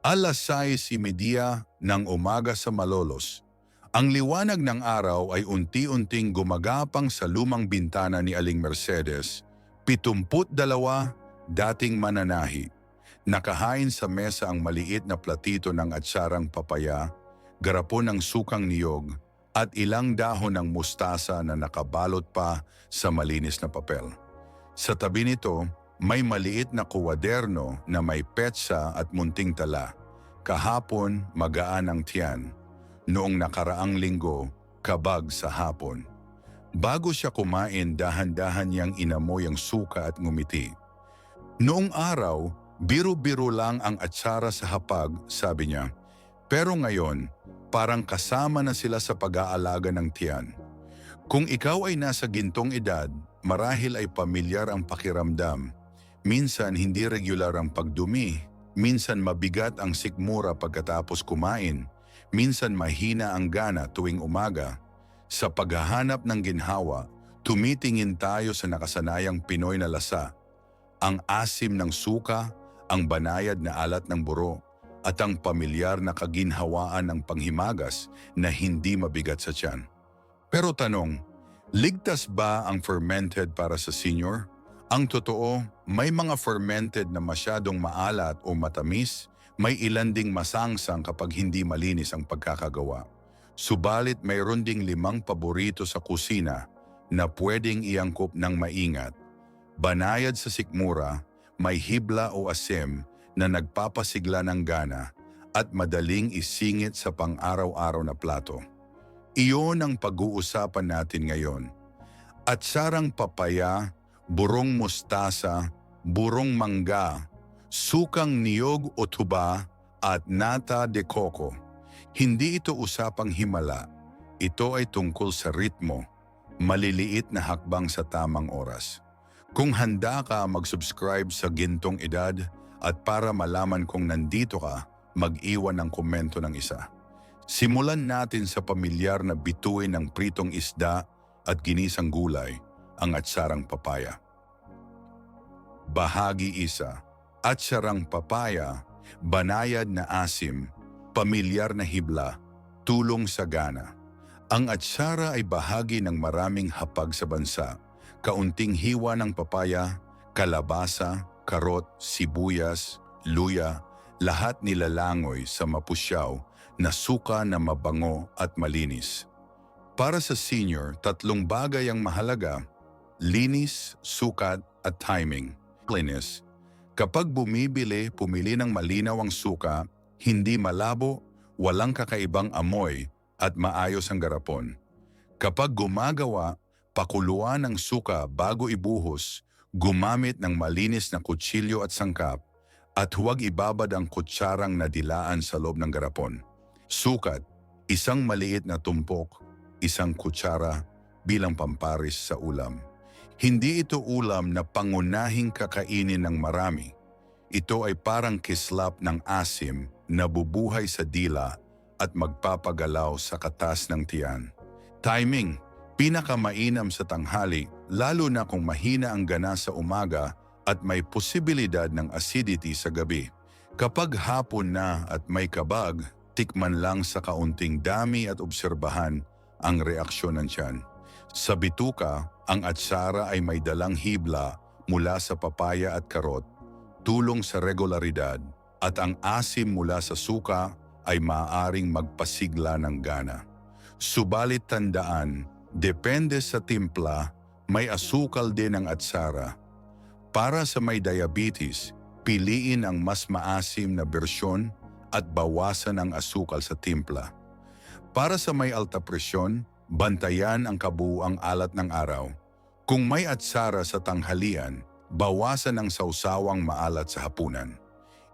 Alas 6.30 ng umaga sa Malolos. Ang liwanag ng araw ay unti-unting gumagapang sa lumang bintana ni Aling Mercedes, 72 dating mananahi. Nakahain sa mesa ang maliit na platito ng atsarang papaya, garapon ng sukang niyog, at ilang dahon ng mustasa na nakabalot pa sa malinis na papel. Sa tabi nito, may maliit na kuwaderno na may petsa at munting tala. Kahapon, magaan ang tiyan. Noong nakaraang linggo, kabag sa hapon. Bago siya kumain, dahan-dahan niyang inamoy ang suka at ngumiti. Noong araw, biro-biro lang ang atsara sa hapag, sabi niya. Pero ngayon, parang kasama na sila sa pag-aalaga ng tiyan. Kung ikaw ay nasa gintong edad, marahil ay pamilyar ang pakiramdam. Minsan hindi regular ang pagdumi, minsan mabigat ang sikmura pagkatapos kumain, minsan mahina ang gana tuwing umaga. Sa paghahanap ng ginhawa, tumitingin tayo sa nakasanayang Pinoy na lasa. Ang asim ng suka, ang banayad na alat ng buro, at ang pamilyar na kaginhawaan ng panghimagas na hindi mabigat sa tiyan. Pero tanong, ligtas ba ang fermented para sa senior? Ang totoo, may mga fermented na masyadong maalat o matamis, may ilan ding masangsang kapag hindi malinis ang pagkakagawa. Subalit mayroon ding limang paborito sa kusina na pwedeng iangkop ng maingat. Banayad sa sikmura, may hibla o asim na nagpapasigla ng gana at madaling isingit sa pang-araw-araw na plato. Iyon ang pag-uusapan natin ngayon. At sarang papaya, burong mustasa, burong mangga, sukang niyog o tuba at nata de coco. Hindi ito usapang himala. Ito ay tungkol sa ritmo, maliliit na hakbang sa tamang oras. Kung handa ka mag-subscribe sa Gintong Edad at para malaman kung nandito ka, mag-iwan ng komento ng isa. Simulan natin sa pamilyar na bituin ng pritong isda at ginisang gulay, ang atsarang papaya. Bahagi isa, atsarang papaya, banayad na asim, pamilyar na hibla, tulong sa gana. Ang atsara ay bahagi ng maraming hapag sa bansa, kaunting hiwa ng papaya, kalabasa, karot, sibuyas, luya, lahat nilalangoy sa mapusyaw na suka na mabango at malinis. Para sa senior, tatlong bagay ang mahalaga, linis, sukat at timing. Linis, kapag bumibili, pumili ng malinaw ang suka, hindi malabo, walang kakaibang amoy at maayos ang garapon. Kapag gumagawa, pakuluan ng suka bago ibuhos, gumamit ng malinis na kutsilyo at sangkap, at huwag ibabad ang kutsarang nadilaan sa loob ng garapon. Sukat, isang maliit na tumpok, isang kutsara bilang pamparis sa ulam. Hindi ito ulam na pangunahing kakainin ng marami. Ito ay parang kislap ng asim na bubuhay sa dila at magpapagalaw sa katas ng tiyan. Timing, pinakamainam sa tanghali lalo na kung mahina ang gana sa umaga at may posibilidad ng acidity sa gabi. Kapag hapon na at may kabag, tikman lang sa kaunting dami at obserbahan ang reaksyon ng tiyan. Sa bituka, ang atsara ay may dalang hibla mula sa papaya at karot, tulong sa regularidad, at ang asim mula sa suka ay maaaring magpasigla ng gana. Subalit tandaan, depende sa timpla, may asukal din ang atsara. Para sa may diabetes, piliin ang mas maasim na bersyon at bawasan ang asukal sa timpla. Para sa may alta presyon, bantayan ang kabuuang alat ng araw. Kung may atsara sa tanghalian, bawasan ang sausawang maalat sa hapunan.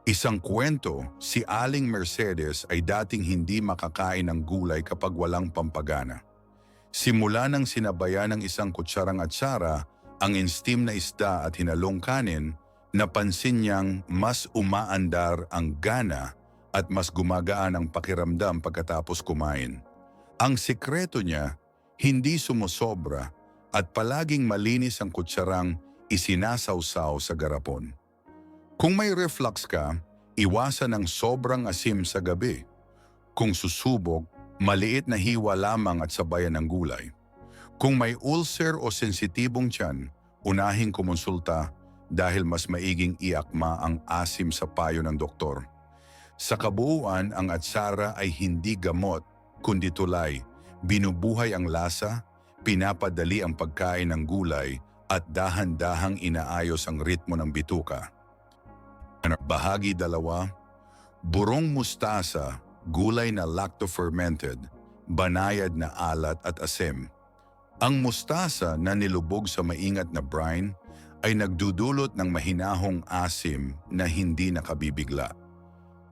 Isang kwento, si Aling Mercedes ay dating hindi makakain ng gulay kapag walang pampagana. Simula nang sinabayan ng isang kutsarang atsara, ang instim na isda at hinalong kanin, napansin niyang mas umaandar ang gana at mas gumagaan ang pakiramdam pagkatapos kumain. Ang sikreto niya, hindi sumusobra at palaging malinis ang kutsarang isinasawsaw sa garapon. Kung may reflux ka, Iwasan ang sobrang asim sa gabi. Kung susubok, maliit na hiwa lamang at sabayan ng gulay. Kung may ulcer o sensitibong tiyan, unahing kumonsulta dahil mas maiging iakma ang asim sa payo ng doktor. Sa kabuuan, ang atsara ay hindi gamot, kundi tulay. Binubuhay ang lasa, pinapadali ang pagkain ng gulay, at dahan-dahang inaayos ang ritmo ng bituka. Bahagi dalawa, burong mustasa, gulay na lacto-fermented, banayad na alat at asim. Ang mustasa na nilubog sa maingat na brine ay nagdudulot ng mahinahong asim na hindi nakabibigla.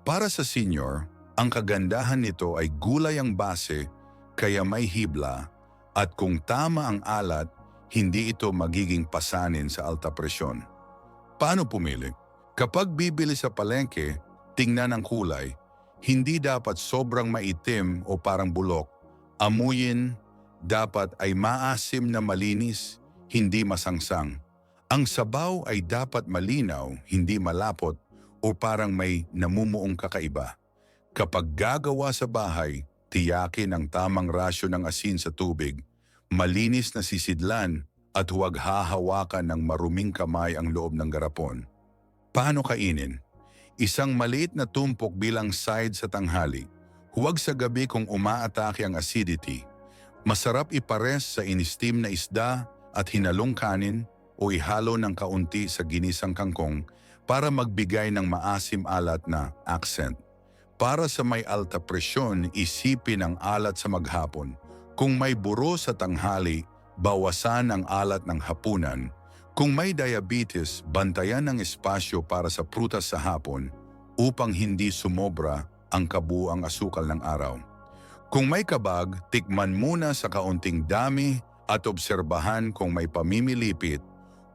Para sa senior, ang kagandahan nito ay gulay ang base kaya may hibla at kung tama ang alat, hindi ito magiging pasanin sa alta presyon. Paano pumili? Kapag bibili sa palengke, tingnan ang kulay. Hindi dapat sobrang maitim o parang bulok. Amuyin, dapat ay maasim na malinis, hindi masangsang. Ang sabaw ay dapat malinaw, hindi malapot o parang may namumuong kakaiba. Kapag gagawa sa bahay, tiyakin ang tamang rasyo ng asin sa tubig, malinis na sisidlan at huwag hahawakan ng maruming kamay ang loob ng garapon. Paano kainin? Isang maliit na tumpok bilang side sa tanghali. Huwag sa gabi kung umaatake ang acidity. Masarap ipares sa inistim na isda at hinalong kanin o ihalo ng kaunti sa ginisang kangkong para magbigay ng maasim alat na accent. Para sa may alta presyon, isipin ang alat sa maghapon. Kung may buro sa tanghali, bawasan ang alat ng hapunan kung may diabetes, bantayan ang espasyo para sa prutas sa hapon upang hindi sumobra ang kabuang asukal ng araw. Kung may kabag, tikman muna sa kaunting dami at obserbahan kung may pamimilipit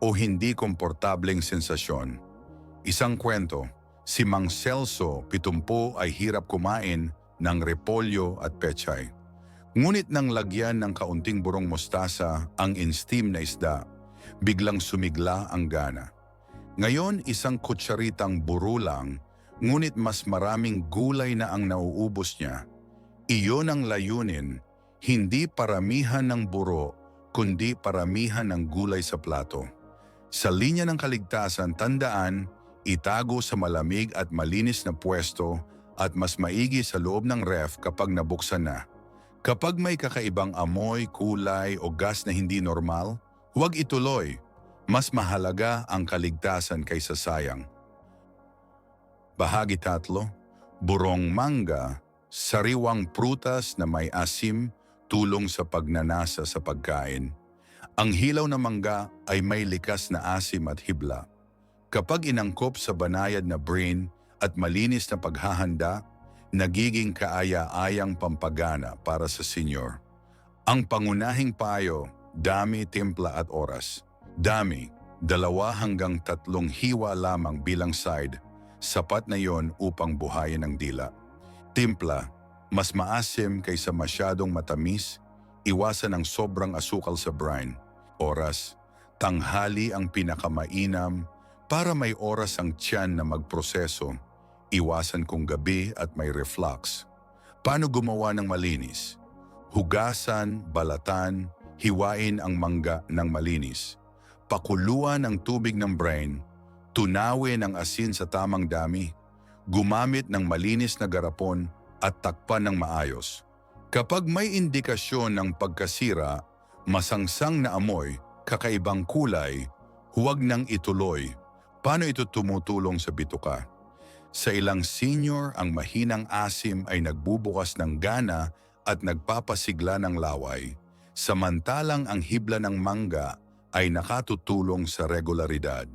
o hindi komportableng sensasyon. Isang kwento, si Mang Celso, pitumpo ay hirap kumain ng repolyo at pechay. Ngunit nang lagyan ng kaunting burong mostasa ang in-steam na isda, biglang sumigla ang gana. Ngayon isang kutsaritang buro lang, ngunit mas maraming gulay na ang nauubos niya. Iyon ang layunin, hindi paramihan ng buro, kundi paramihan ng gulay sa plato. Sa linya ng kaligtasan, tandaan, itago sa malamig at malinis na pwesto at mas maigi sa loob ng ref kapag nabuksan na. Kapag may kakaibang amoy, kulay o gas na hindi normal, Huwag ituloy. Mas mahalaga ang kaligtasan kaysa sayang. Bahagi tatlo, burong mangga, sariwang prutas na may asim, tulong sa pagnanasa sa pagkain. Ang hilaw na mangga ay may likas na asim at hibla. Kapag inangkop sa banayad na brain at malinis na paghahanda, nagiging kaaya-ayang pampagana para sa senior. Ang pangunahing payo Dami, timpla at oras. Dami, dalawa hanggang tatlong hiwa lamang bilang side, sapat na yon upang buhayin ang dila. Timpla, mas maasim kaysa masyadong matamis, iwasan ang sobrang asukal sa brine. Oras, tanghali ang pinakamainam para may oras ang tiyan na magproseso, iwasan kung gabi at may reflux. Paano gumawa ng malinis? Hugasan, balatan, hiwain ang mangga ng malinis, pakuluan ang tubig ng brain, tunawin ang asin sa tamang dami, gumamit ng malinis na garapon at takpan ng maayos. Kapag may indikasyon ng pagkasira, masangsang na amoy, kakaibang kulay, huwag nang ituloy. Paano ito tumutulong sa bituka? Sa ilang senior, ang mahinang asim ay nagbubukas ng gana at nagpapasigla ng laway samantalang ang hibla ng mangga ay nakatutulong sa regularidad.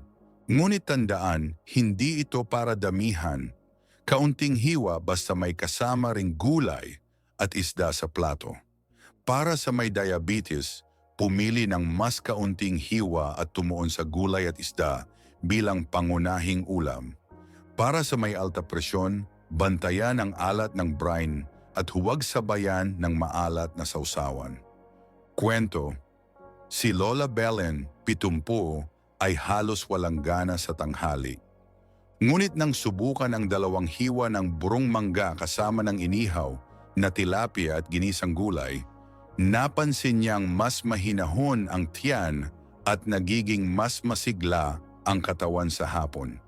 Ngunit tandaan, hindi ito para damihan. Kaunting hiwa basta may kasama ring gulay at isda sa plato. Para sa may diabetes, pumili ng mas kaunting hiwa at tumuon sa gulay at isda bilang pangunahing ulam. Para sa may alta presyon, bantayan ang alat ng brine at huwag sabayan ng maalat na sausawan. Kwento, si Lola Belen, pitumpu, ay halos walang gana sa tanghali. Ngunit nang subukan ang dalawang hiwa ng burong mangga kasama ng inihaw na tilapia at ginisang gulay, napansin niyang mas mahinahon ang tiyan at nagiging mas masigla ang katawan sa hapon.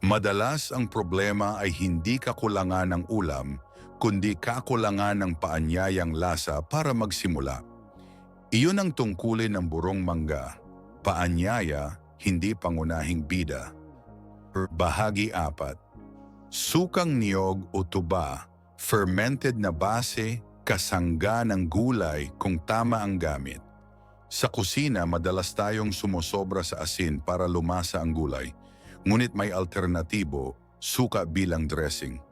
Madalas ang problema ay hindi kakulangan ng ulam, kundi kakulangan ng paanyayang lasa para magsimula. Iyon ang tungkulin ng burong mangga. Paanyaya, hindi pangunahing bida. Bahagi 4. Sukang niyog o tuba, fermented na base, kasangga ng gulay kung tama ang gamit. Sa kusina, madalas tayong sumusobra sa asin para lumasa ang gulay. Ngunit may alternatibo, suka bilang dressing.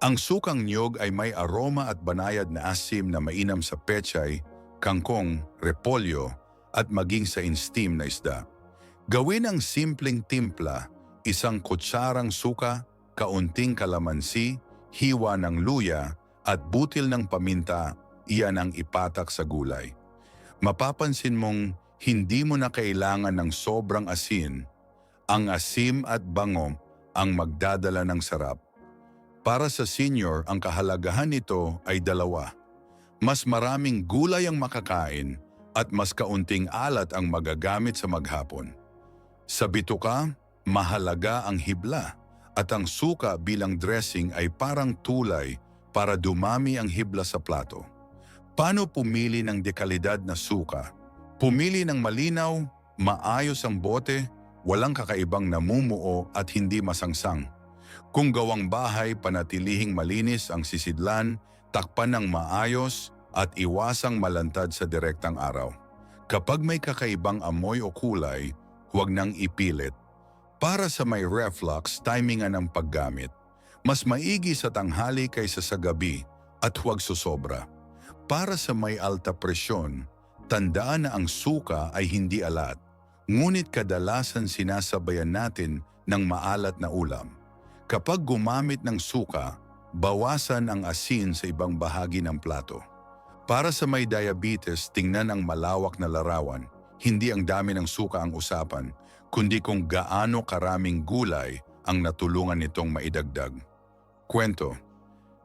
Ang sukang niyog ay may aroma at banayad na asim na mainam sa pechay, kangkong, repolyo, at maging sa in-steam na isda. Gawin ang simpleng timpla, isang kutsarang suka, kaunting kalamansi, hiwa ng luya, at butil ng paminta, iyan ang ipatak sa gulay. Mapapansin mong hindi mo na kailangan ng sobrang asin, ang asim at bango ang magdadala ng sarap. Para sa senior, ang kahalagahan nito ay dalawa. Mas maraming gulay ang makakain at mas kaunting alat ang magagamit sa maghapon. Sa bituka, mahalaga ang hibla at ang suka bilang dressing ay parang tulay para dumami ang hibla sa plato. Paano pumili ng dekalidad na suka? Pumili ng malinaw, maayos ang bote, walang kakaibang namumuo at hindi masangsang. Kung gawang bahay, panatilihing malinis ang sisidlan, takpan ng maayos at iwasang malantad sa direktang araw. Kapag may kakaibang amoy o kulay, huwag nang ipilit. Para sa may reflux, timingan ang paggamit. Mas maigi sa tanghali kaysa sa gabi at huwag susobra. Para sa may alta presyon, tandaan na ang suka ay hindi alat, ngunit kadalasan sinasabayan natin ng maalat na ulam. Kapag gumamit ng suka, bawasan ang asin sa ibang bahagi ng plato. Para sa may diabetes, tingnan ang malawak na larawan. Hindi ang dami ng suka ang usapan, kundi kung gaano karaming gulay ang natulungan nitong maidagdag. Kwento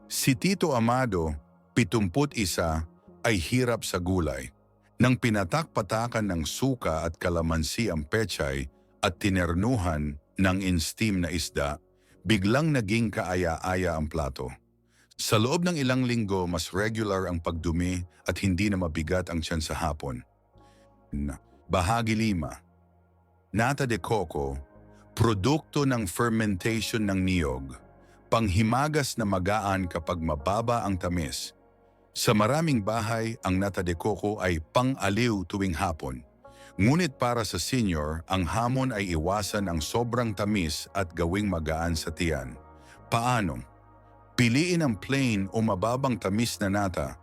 Si Tito Amado, 71, ay hirap sa gulay. Nang pinatak-patakan ng suka at kalamansi ang pechay at tinernuhan ng in-steam na isda, biglang naging kaaya-aya ang plato. Sa loob ng ilang linggo, mas regular ang pagdumi at hindi na mabigat ang tiyan sa hapon. Bahagi 5. Nata de coco, produkto ng fermentation ng niyog, panghimagas na magaan kapag mababa ang tamis. Sa maraming bahay, ang nata de coco ay pang-aliw tuwing hapon. Ngunit para sa senior, ang hamon ay iwasan ang sobrang tamis at gawing magaan sa tiyan. Paano? Piliin ang plain o mababang tamis na nata.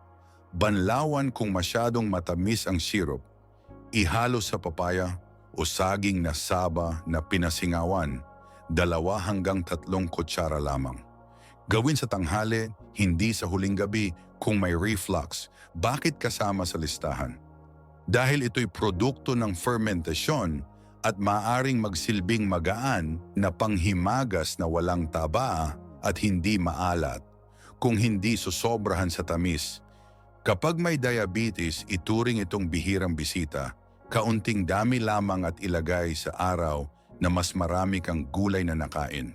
Banlawan kung masyadong matamis ang syrup. Ihalo sa papaya o saging na saba na pinasingawan, dalawa hanggang tatlong kutsara lamang. Gawin sa tanghali, hindi sa huling gabi kung may reflux. Bakit kasama sa listahan? Dahil ito'y produkto ng fermentasyon at maaring magsilbing magaan na panghimagas na walang taba at hindi maalat kung hindi susobrahan sa tamis. Kapag may diabetes, ituring itong bihirang bisita kaunting dami lamang at ilagay sa araw na mas marami kang gulay na nakain.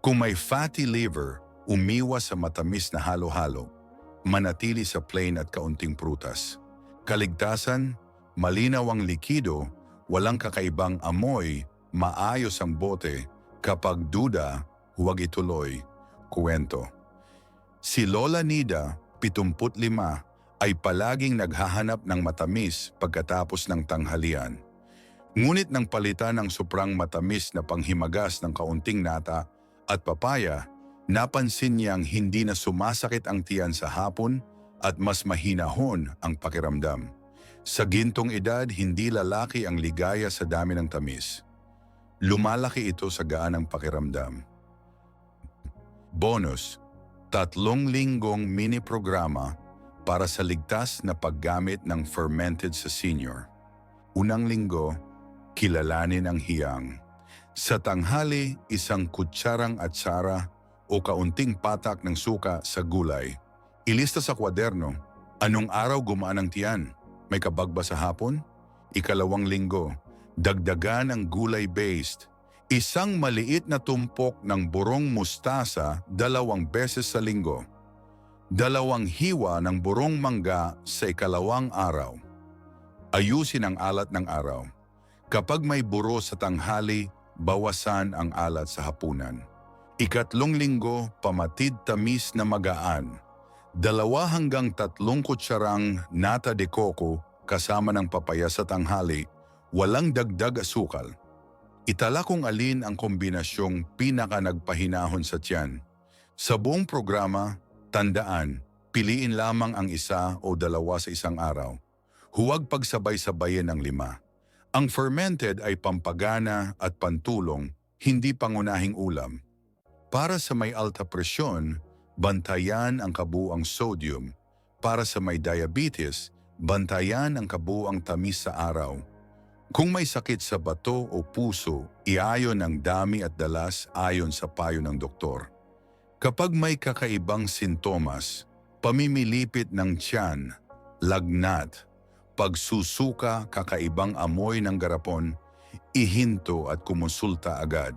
Kung may fatty liver, umiwas sa matamis na halo-halo. Manatili sa plain at kaunting prutas. Kaligtasan, malinaw ang likido, walang kakaibang amoy, maayos ang bote. Kapag duda, huwag ituloy. Kuwento. Si Lola Nida, 75, ay palaging naghahanap ng matamis pagkatapos ng tanghalian. Ngunit nang palitan ng soprang matamis na panghimagas ng kaunting nata at papaya, napansin niyang hindi na sumasakit ang tiyan sa hapon at mas mahinahon ang pakiramdam. Sa gintong edad, hindi lalaki ang ligaya sa dami ng tamis. Lumalaki ito sa gaanang pakiramdam. Bonus, tatlong linggong mini-programa para sa ligtas na paggamit ng fermented sa senior. Unang linggo, kilalanin ang hiyang. Sa tanghali, isang kutsarang atsara o kaunting patak ng suka sa gulay. Ilista sa kwaderno, anong araw gumaan ang tiyan? May kabag ba sa hapon? Ikalawang linggo, dagdagan ang gulay-based. Isang maliit na tumpok ng burong mustasa dalawang beses sa linggo. Dalawang hiwa ng burong mangga sa ikalawang araw. Ayusin ang alat ng araw. Kapag may buro sa tanghali, bawasan ang alat sa hapunan. Ikatlong linggo, pamatid tamis na magaan. Dalawa hanggang tatlong kutsarang nata de coco kasama ng papaya sa tanghali, walang dagdag asukal. Itala kung alin ang kombinasyong pinaka nagpahinahon sa tiyan. Sa buong programa, tandaan, piliin lamang ang isa o dalawa sa isang araw. Huwag pagsabay-sabayin ang lima. Ang fermented ay pampagana at pantulong, hindi pangunahing ulam. Para sa may alta presyon, bantayan ang kabuang sodium. Para sa may diabetes, bantayan ang kabuang tamis sa araw. Kung may sakit sa bato o puso, iayon ang dami at dalas ayon sa payo ng doktor. Kapag may kakaibang sintomas, pamimilipit ng tiyan, lagnat, pagsusuka, kakaibang amoy ng garapon, ihinto at kumonsulta agad.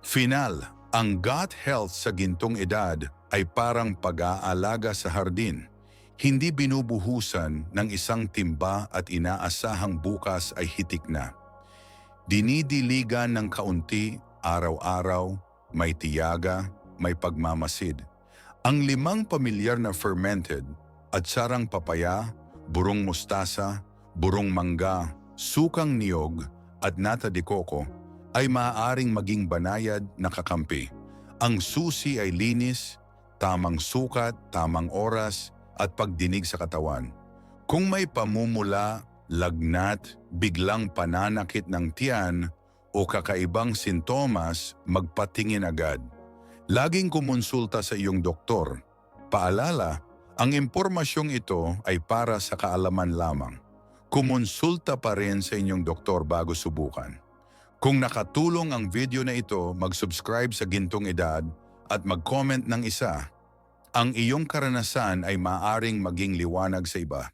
Final, ang gut health sa gintong edad ay parang pag-aalaga sa hardin. Hindi binubuhusan ng isang timba at inaasahang bukas ay hitik na. Dinidiligan ng kaunti, araw-araw, may tiyaga, may pagmamasid. Ang limang pamilyar na fermented at sarang papaya, burong mustasa, burong mangga, sukang niyog at nata de coco ay maaaring maging banayad na kakampi. Ang susi ay linis, tamang sukat, tamang oras at pagdinig sa katawan. Kung may pamumula, lagnat, biglang pananakit ng tiyan o kakaibang sintomas, magpatingin agad. Laging kumonsulta sa iyong doktor. Paalala, ang impormasyong ito ay para sa kaalaman lamang. Kumonsulta pa rin sa inyong doktor bago subukan. Kung nakatulong ang video na ito, mag-subscribe sa Gintong Edad at mag-comment ng isa. Ang iyong karanasan ay maaring maging liwanag sa iba.